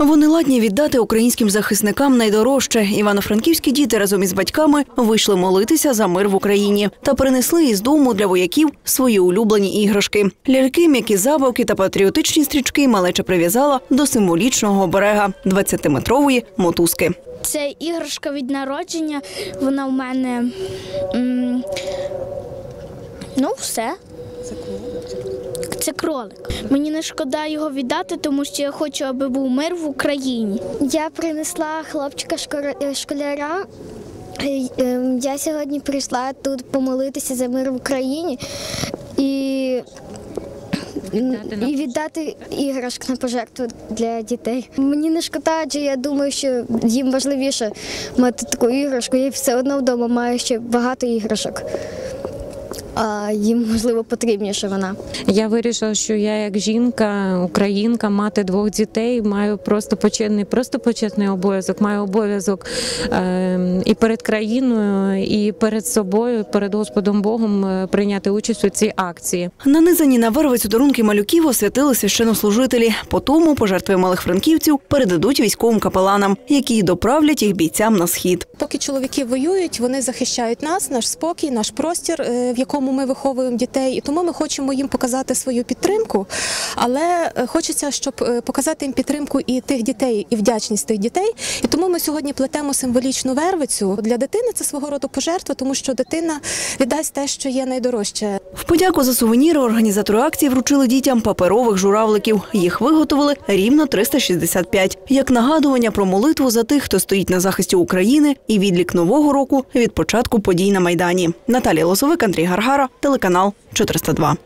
Вони ладні віддати українським захисникам найдорожче. Івано-франківські діти разом із батьками вийшли молитися за мир в Україні та принесли із дому для вояків свої улюблені іграшки. Ляльки, м'які забавки та патріотичні стрічки малеча прив'язала до символічного оберега 20-метрової мотузки. Це іграшка від народження. Вона в мене. ну, все. Це кролик. Мені не шкода його віддати, тому що я хочу, аби був мир в Україні. Я принесла хлопчика е, школяра. Е, е, Я сьогодні прийшла тут помолитися за мир в Україні і, і віддати іграшки на пожертву для дітей. Мені не шкода, адже я думаю, що їм важливіше мати таку іграшку. Я все одно вдома маю ще багато іграшок, а їм можливо потрібніше вона. Я вирішила, що я як жінка, українка, мати двох дітей, маю просто почесний, просто почесний обов'язок. Маю обов'язок е, і перед країною, і перед собою, перед Господом Богом е, прийняти участь у цій акції. Нанизані на вервицю дарунки малюків освятили священнослужителі. Потому пожертви малих франківців передадуть військовим капеланам, які доправлять їх бійцям на схід. Поки чоловіки воюють, вони захищають нас, наш спокій, наш простір, е, в якому ми виховуємо дітей. І тому ми хочемо їм показати свою підтримку. Але е, хочеться, щоб е, показати їм підтримку і тих дітей, і вдячність тих дітей. І тому ми сьогодні плетемо символічну вервицю для дитини. Це свого роду пожертва, тому що дитина віддасть те, що є найдорожче. В подяку за сувеніри організатори акції вручили дітям паперових журавликів. Їх виготовили рівно 365. Як нагадування про молитву за тих, хто стоїть на захисті України, і відлік нового року від початку подій на майдані. Наталія Лосовик, Андрій Гаргара, телеканал 402.